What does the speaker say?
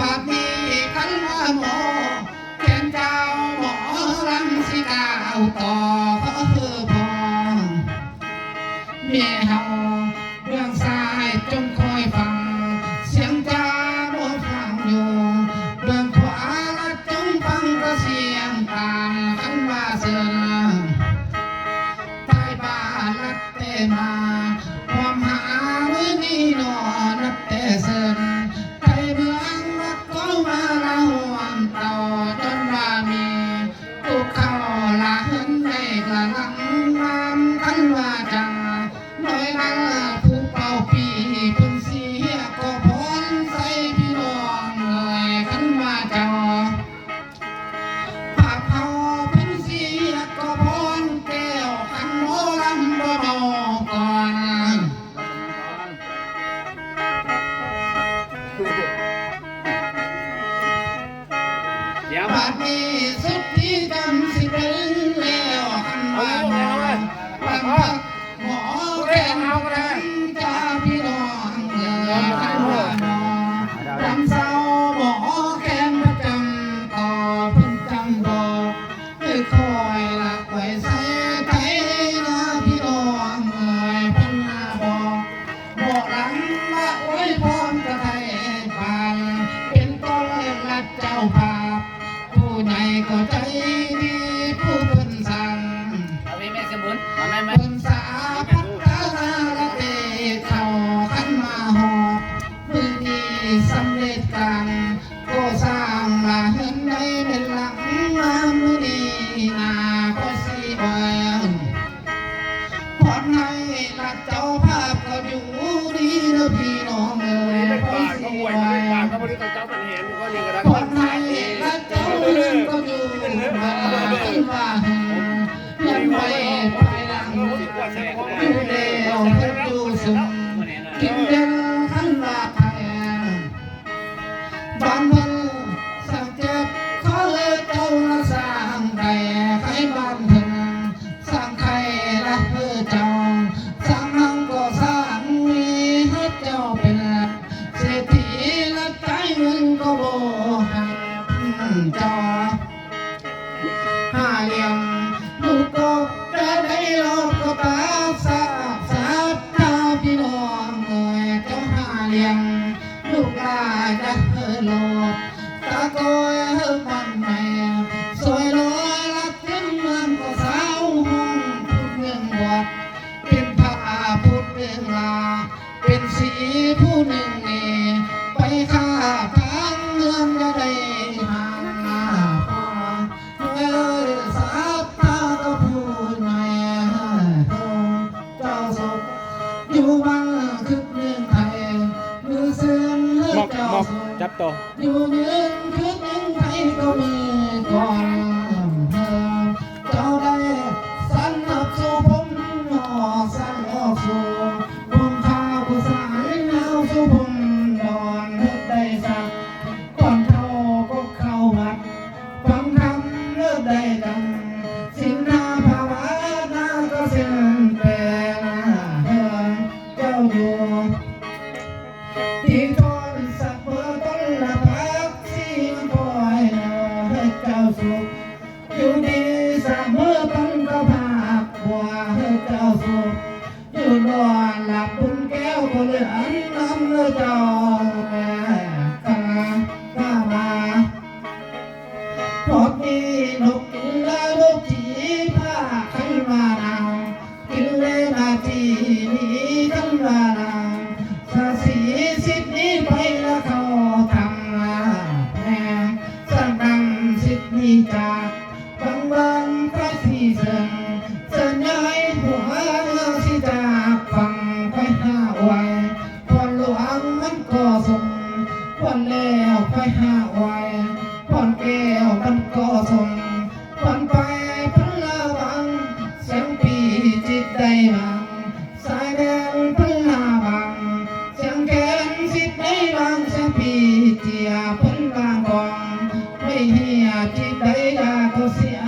กับมีขันว่าหมอแทนเจ้าหมอรังสิดาต่อ นี้สุดที่ดำสิเรึงแล้วขันมาปังพัก ใหญ่ก็ใจดีผู้เพิ่นสั่งเอาไว้แม่สมุนาแสาพัฒนาละเตเข้าขันมาหอบมือดีสำเร็จกันก็สร้างมาเห็นในเป็นหลังมามือดีนาก็สีอ่อย พอดในหลักเจ้าภาพก็อยู่ดีนะพี่น้องเอ๋ยไม่ปากก็ห่วยไม่ปากก็ไม่รู้จักเจ้าปัญหาก็นี่ก็ได้ พอดใน Kinder, Kinder, Kinder, Kinder, Kinder, Kinder, tôi hơn bạn bè rồi đó là tiếng ngân của giáo hôn phút hương ngọt bên thả phút hương là bên sĩ phút hương nghề bay khá tháng ngân ra đây ับตอยู่เยืนคืนหนึ่งไครก็มีก่อนเจ้าได้สันนับสู่ผมนอกสันออกสู่ผมข้าวผู้สายหนาวสู่ผมนอนนึกได้สักตอนเท่าก็เข้าวัดฟังคำเลิกได้ดังสินนาภาวน้าก็เสียงแปลเจ้าอยู่ที่ อยู่นอนหลับบุญแก้วก็เลยหันน้ำเมื่อเจอาแม่กาตามาพอดี ค่อยห้าไว้ผ่อนแก้วมันก็ส่งผ่อนไปพันละวังเสียงปีจิตได้บังสายแดงพันละบังเสียงแกนสิบได้บังเสียงปีเจียพันบางกองไม่เฮียจิตได้ยาเขาเสีย